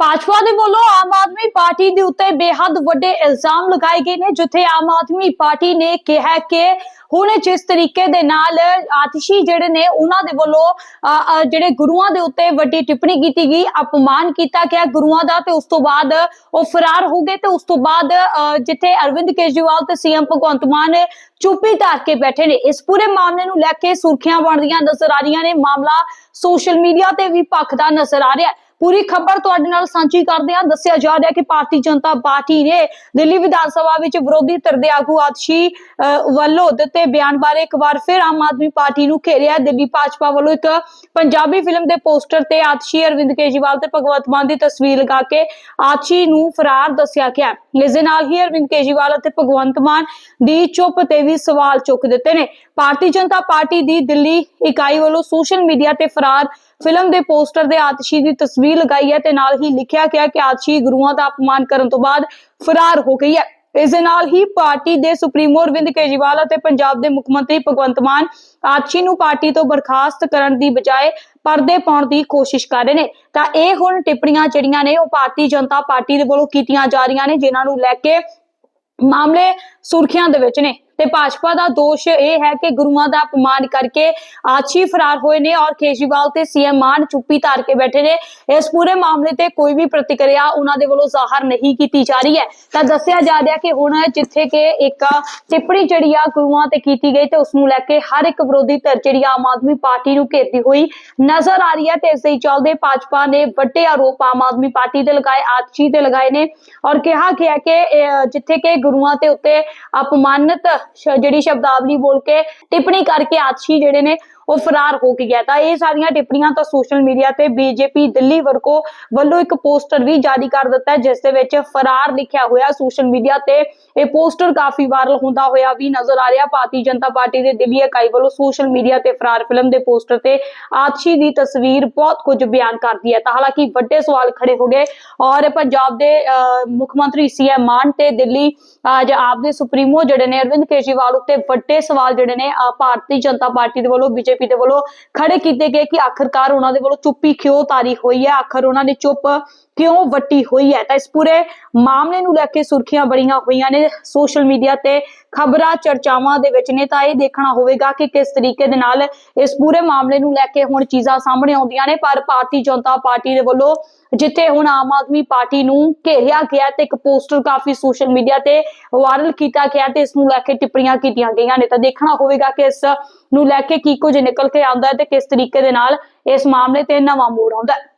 ਭਾਜਪਾ ਦੇ ਵੱਲੋਂ ਆਮ ਆਦਮੀ ਪਾਰਟੀ ਦੇ ਉੱਤੇ ਬੇਹੱਦ ਵੱਡੇ ਇਲਜ਼ਾਮ ਲਗਾਏ ਗਏ ਨੇ, ਜਿੱਥੇ ਆਮ ਆਦਮੀ ਪਾਰਟੀ ਨੇ ਕਿਹਾ ਕਿ ਹੁਣ ਜਿਸ ਤਰੀਕੇ ਦੇ ਨਾਲ ਆਤਿਸ਼ੀ ਜਿਹੜੇ ਨੇ, ਉਹਨਾਂ ਦੇ ਵੱਲੋਂ ਜਿਹੜੇ ਗੁਰੂਆਂ ਦੇ ਉੱਤੇ ਵੱਡੀ ਟਿੱਪਣੀ ਕੀਤੀ ਗਈ, ਅਪਮਾਨ ਕੀਤਾ ਗਿਆ ਗੁਰੂਆਂ ਦਾ ਤੇ ਉਸ ਤੋਂ ਬਾਅਦ ਉਹ ਫਰਾਰ ਹੋ ਗਏ ਤੇ ਉਸ ਤੋਂ ਬਾਅਦ ਜਿੱਥੇ ਅਰਵਿੰਦ ਕੇਜਰੀਵਾਲ ਤੇ ਸੀਐਮ ਭਗਵੰਤ ਮਾਨ ਚੁੱਪੀ ਧਾਰ ਕੇ ਬੈਠੇ ਨੇ। ਇਸ ਪੂਰੇ ਮਾਮਲੇ ਨੂੰ ਲੈ ਕੇ ਸੁਰਖੀਆਂ ਬਣਦੀਆਂ ਨਜ਼ਰ ਆ ਰਹੀਆਂ ਨੇ। ਮਾਮਲਾ ਸੋਸ਼ਲ ਮੀਡੀਆ ਤੇ ਵੀ ਭਖਦਾ ਨਜ਼ਰ ਆ ਰਿਹਾ ਹੈ। ਪੂਰੀ ਖਬਰ ਤੁਹਾਡੇ ਨਾਲ ਸਾਂਝੀ ਕਰਦੇ ਹਾਂ। ਦੱਸਿਆ ਜਾ ਰਿਹਾ ਕਿ ਭਾਰਤੀ ਜਨਤਾ ਪਾਰਟੀ ਨੇ ਦਿੱਲੀ ਵਿਧਾਨ ਸਭਾ ਵਿੱਚ ਵਿਰੋਧੀ ਧਿਰ ਦੇ ਆਗੂ ਆਤਸ਼ੀ ਵੱਲੋਂ ਦਿੱਤੇ ਬਿਆਨ ਬਾਰੇ ਇੱਕ ਵਾਰ ਫਿਰ ਆਮ ਆਦਮੀ ਪਾਰਟੀ ਨੂੰ ਘੇਰਿਆ। ਦਿੱਲੀ ਭਾਜਪਾ ਵੱਲੋਂ ਇੱਕ ਪੰਜਾਬੀ ਫਿਲਮ ਦੇ ਪੋਸਟਰ ਤੇ ਆਤਸ਼ੀ ਅਰਵਿੰਦ ਕੇਜਰੀਵਾਲ ਤੇ ਭਗਵੰਤ ਮਾਨ ਦੀ ਤਸਵੀਰ ਲਗਾ ਕੇ ਆਤਸ਼ੀ ਨੂੰ ਫਰਾਰ ਦੱਸਿਆ ਗਿਆ। ਹੈ। ਇਸ ਦੇ ਨਾਲ ਹੀ ਅਰਵਿੰਦ ਕੇਜਰੀਵਾਲ ਅਤੇ ਭਗਵੰਤ ਮਾਨ ਦੀ ਚੁੱਪ ਤੇ ਵੀ ਸਵਾਲ ਚੁੱਕ ਦਿੱਤੇ ਨੇ। ਭਾਰਤੀ ਜਨਤਾ ਪਾਰਟੀ ਦੀ ਦਿੱਲੀ ਇਕਾਈ ਵੱਲੋਂ ਸੋਸ਼ਲ ਮੀਡੀਆ ਤੇ ਫਰਾਰ ਫਿਲਮ ਦੇ ਪੋਸਟਰ ਦੇ ਆਤਸ਼ੀ ਦੀ ਤਸਵੀਰ ਲਗਾਈ ਹੈ ਤੇ ਨਾਲ ਹੀ ਲਿਖਿਆ ਗਿਆ ਕਿ ਆਤਸ਼ੀ ਗੁਰੂਆਂ ਦਾ ਅਪਮਾਨ ਕਰਨ ਤੋਂ ਬਾਅਦ ਫਰਾਰ ਹੋ ਗਈ ਹੈ। ਇਸ ਦੇ ਨਾਲ ਹੀ ਪਾਰਟੀ ਦੇ ਸੁਪਰੀਮੋ ਅਰਵਿੰਦ ਕੇਜਰੀਵਾਲ ਅਤੇ ਪੰਜਾਬ ਦੇ ਮੁੱਖ ਮੰਤਰੀ ਭਗਵੰਤ ਮਾਨ ਆਤਸ਼ੀ ਨੂੰ ਪਾਰਟੀ ਤੋਂ ਬਰਖਾਸਤ ਕਰਨ ਦੀ ਬਜਾਏ ਪਰਦੇ ਪਾਉਣ ਦੀ ਕੋਸ਼ਿਸ਼ ਕਰ ਰਹੇ ਨੇ। ਤਾਂ ਇਹ ਹੁਣ ਟਿੱਪਣੀਆਂ ਜਿਹੜੀਆਂ ਨੇ, ਉਹ ਭਾਰਤੀ ਜਨਤਾ ਪਾਰਟੀ ਦੇ ਵੱਲੋਂ ਕੀਤੀਆਂ ਜਾ ਰਹੀਆਂ ਨੇ, ਜਿਨ੍ਹਾਂ ਨੂੰ ਲੈ ਕੇ ਮਾਮਲੇ ਸੁਰਖੀਆਂ ਦੇ ਵਿੱਚ ਨੇ। ਤੇ ਭਾਜਪਾ ਦਾ ਦੋਸ਼ ਇਹ ਹੈ ਕਿ ਗੁਰੂਆਂ ਦਾ ਅਪਮਾਨ ਕਰਕੇ ਆਛੀ ਫਰਾਰ ਹੋਏ ਨੇ ਔਰ ਕੇਜਰੀਵਾਲ ਤੇ ਸੀਐਮ ਮਾਨ ਚੁੱਪੀ ਧਾਰ ਕੇ ਬੈਠੇ ਨੇ। ਇਸ ਪੂਰੇ ਮਾਮਲੇ ਤੇ ਕੋਈ ਵੀ ਪ੍ਰਤੀਕਿਰਿਆ ਉਹਨਾਂ ਦੇ ਵੱਲੋਂ ਜ਼ਾਹਰ ਨਹੀਂ ਕੀਤੀ ਜਾ ਰਹੀ ਹੈ। ਤਾਂ ਦੱਸਿਆ ਜਾ ਰਿਹਾ ਕਿ ਹੁਣ ਜਿੱਥੇ ਕਿ ਇੱਕ ਟਿੱਪਣੀ ਜਿਹੜੀ ਆ ਗੁਰੂਆਂ ਤੇ ਕੀਤੀ ਗਈ ਤੇ ਉਸ ਨੂੰ ਲੈ ਕੇ ਹਰ ਇੱਕ ਵਿਰੋਧੀ ਧਿਰ ਜਿਹੜੀ ਆਮ ਆਦਮੀ ਪਾਰਟੀ ਨੂੰ ਘੇਰਦੀ ਹੋਈ ਨਜ਼ਰ ਆ ਰਹੀ ਹੈ ਤੇ ਇਸ ਦੇ ਚੱਲਦੇ ਭਾਜਪਾ ਨੇ ਵੱਡੇ ਆਰੋਪ ਆਮ ਆਦਮੀ ਪਾਰਟੀ ਦੇ ਲਗਾਏ ਆਤਸ਼ੀ ਤੇ ਲਗਾਏ ਨੇ ਔਰ ਕਿਹਾ ਗਿਆ ਕਿ ਜਿੱਥੇ ਕਿ ਗੁਰੂਆਂ ਤੇ ਉੱਤੇ ਅਪਮਾਨਿਤ ਜਿਹੜੀ ਸ਼ਬਦਾਵਲੀ ਬੋਲ ਕੇ ਟਿੱਪਣੀ ਕਰਕੇ ਆਤਸ਼ੀ ਜਿਹੜੇ ਨੇ ਉਹ ਫਰਾਰ ਹੋ ਕੇ ਗਿਆ ਤਾਂ ਇਹ ਸਾਰੀਆਂ ਟਿੱਪਣੀਆਂ ਤਾਂ ਸੋਸ਼ਲ ਮੀਡੀਆ ਤੇ ਬੀਜੇਪੀ ਦਿੱਲੀ ਵਰਕੋ ਵੱਲੋਂ ਇੱਕ ਪੋਸਟਰ ਵੀ ਜਾਰੀ ਕਰ ਦਿੱਤਾ ਹੈ ਜਿਸ ਦੇ ਵਿੱਚ ਫਰਾਰ ਲਿਖਿਆ ਹੋਇਆ ਸੋਸ਼ਲ ਮੀਡੀਆ ਤੇ ਇਹ ਪੋਸਟਰ ਕਾਫੀ ਵਾਇਰਲ ਹੁੰਦਾ ਹੋਇਆ ਵੀ ਨਜ਼ਰ ਆ ਰਿਹਾ। ਭਾਰਤੀ ਜਨਤਾ ਪਾਰਟੀ ਦੇ ਦਿੱਲੀ ਇਕਾਈ ਵੱਲੋਂ ਸੋਸ਼ਲ ਮੀਡੀਆ ਤੇ ਫਰਾਰ ਫਿਲਮ ਦੇ ਪੋਸਟਰ ਤੇ ਆਤਸ਼ੀ ਦੀ ਤਸਵੀਰ ਬਹੁਤ ਕੁਝ ਬਿਆਨ ਕਰਦੀ ਹੈ। ਤਾਂ ਹਾਲਾਂਕਿ ਵੱਡੇ ਸਵਾਲ ਖੜੇ ਹੋ ਗਏ ਔਰ ਪੰਜਾਬ ਦੇ ਅਹ, ਮੁੱਖ ਮੰਤਰੀ ਸੀਐਮ ਮਾਨ ਤੇ ਦਿੱਲੀ ਅੱਜ ਆਪ ਦੇ ਸੁਪਰੀਮੋ ਜਿਹੜੇ ਨੇ ਅਰਵਿੰਦ ਕੇਜਰੀਵਾਲ ਉੱਤੇ ਵੱਡੇ ਸਵਾਲ ਜਿਹੜੇ ਨੇ ਭਾਰਤੀ ਜਨਤਾ ਪਾਰਟੀ ਦੇ ਵੱਲੋਂ ਬੀਜੇਪੀ ਬੀਜੇਪੀ ਦੇ ਵੱਲੋਂ ਖੜੇ ਕੀਤੇ ਗਏ ਕਿ ਆਖਰਕਾਰ ਉਹਨਾਂ ਦੇ ਵੱਲੋਂ ਚੁੱਪੀ ਕਿਉਂ ਤਾਰੀ ਹੋਈ ਹੈ? ਆਖਰ ਉਹਨਾਂ ਨੇ ਚੁੱਪ ਕਿਉਂ ਵੱਟੀ ਹੋਈ ਹੈ? ਤਾਂ ਇਸ ਪੂਰੇ ਮਾਮਲੇ ਨੂੰ ਲੈ ਕੇ ਸੁਰਖੀਆਂ ਬੜੀਆਂ ਹੋਈਆਂ ਨੇ ਸੋਸ਼ਲ ਮੀਡੀਆ ਤੇ। ਖਬਰਾਂ, ਚਰਚਾਵਾਂ ਦੇ ਵਿੱਚ ਨੇ ਤਾਂ ਇਹ ਦੇਖਣਾ ਹੋਵੇਗਾ ਕਿ ਕਿਸ ਤਰੀਕੇ ਦੇ ਨਾਲ ਇਸ ਪੂਰੇ ਮਾਮਲੇ ਨੂੰ ਲੈ ਕੇ ਹੁਣ ਚੀਜ਼ਾਂ ਸਾਹਮਣੇ ਆਉਂਦੀਆਂ ਨੇ। ਪਰ ਭਾਰਤੀ ਜਨਤਾ ਪਾਰਟੀ ਦੇ ਵੱਲੋਂ ਜਿੱਥੇ ਹੁਣ ਆਮ ਆਦਮੀ ਪਾਰਟੀ ਨੂੰ ਘੇਰਿਆ ਗਿਆ ਤੇ ਇੱਕ ਪੋਸਟਰ ਕਾਫੀ ਸੋਸ਼ਲ ਮੀਡੀਆ ਤੇ ਵਾਇਰਲ ਕੀਤਾ ਗਿਆ ਤੇ ਇਸ ਨੂੰ ਲੈ ਕੇ ਟਿੱਪਣੀਆਂ ਕੀਤੀਆਂ ਗਈਆਂ ਨੇ। ਤਾਂ ਦੇਖਣਾ ਹੋਵੇਗਾ ਕਿ ਇਸ ਨੂੰ ਲੈ ਕੇ ਕੀ ਕੁਝ ਨਿਕਲ ਕੇ ਆਉਂਦਾ ਹੈ ਤੇ ਕਿਸ ਤਰੀਕੇ ਦੇ ਨਾਲ ਇਸ ਮਾਮਲੇ ਤੇ ਨਵਾਂ ਮੋੜ ਆਉਂਦਾ ਹੈ।